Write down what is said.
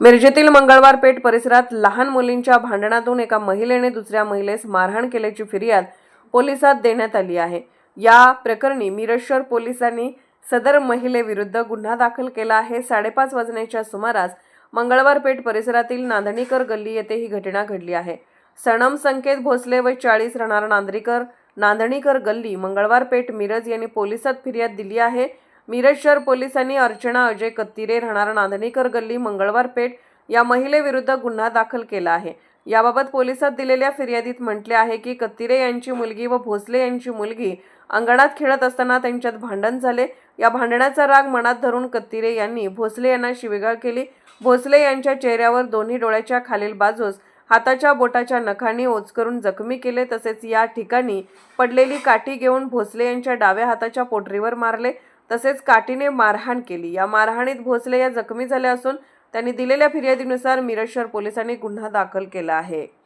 मिरजेतील मंगळवार पेठ परिसरात लहान मुलींच्या भांडणातून एका महिलेने दुसऱ्या महिलेस मारहाण केल्याची फिर्याद पोलिसात देण्यात आली आहे. या प्रकरणी मिरज पोलिसांनी सदर महिलेविरुद्ध गुन्हा दाखल केला आहे. साडेपाच वाजण्याच्या सुमारास मंगळवार पेठ परिसरातील नांदणीकर गल्ली येथे ही घटना घडली आहे. सणम संकेत भोसले व चाळीस राहणार नांदरीकर नांदणीकर गल्ली मंगळवार पेठ मिरज यांनी पोलिसात फिर्याद दिली आहे. मिरज शहर पोलिसांनी अर्चना अजय कत्तिरे राहणार नांदणीकर गल्ली मंगळवार पेठ या महिलेविरुद्ध गुन्हा दाखल केला आहे. याबाबत पोलिसात दिलेल्या फिर्यादीत म्हटले आहे की कत्तिरे यांची मुलगी व भोसले यांची मुलगी अंगणात खेळत असताना त्यांच्यात भांडण झाले. या भांडणाचा राग मनात धरून कत्तिरे यांनी भोसले यांना शिवेगाळ केली. भोसले यांच्या चेहऱ्यावर दोन्ही डोळ्याच्या खालील बाजूस हाताच्या बोटाच्या नखांनी ओचकरून जखमी केले तसेच या ठिकाणी पडलेली काठी घेऊन भोसले यांच्या डाव्या हाताच्या पोटरीवर मारले. तसेच काठीने मारहाण केली. या मारहाणीत भोसले या जखमी झाल्या असून त्यांनी दिलेल्या फिर्यादीनुसार मिरजशहर पोलिसांनी गुन्हा दाखल केला आहे.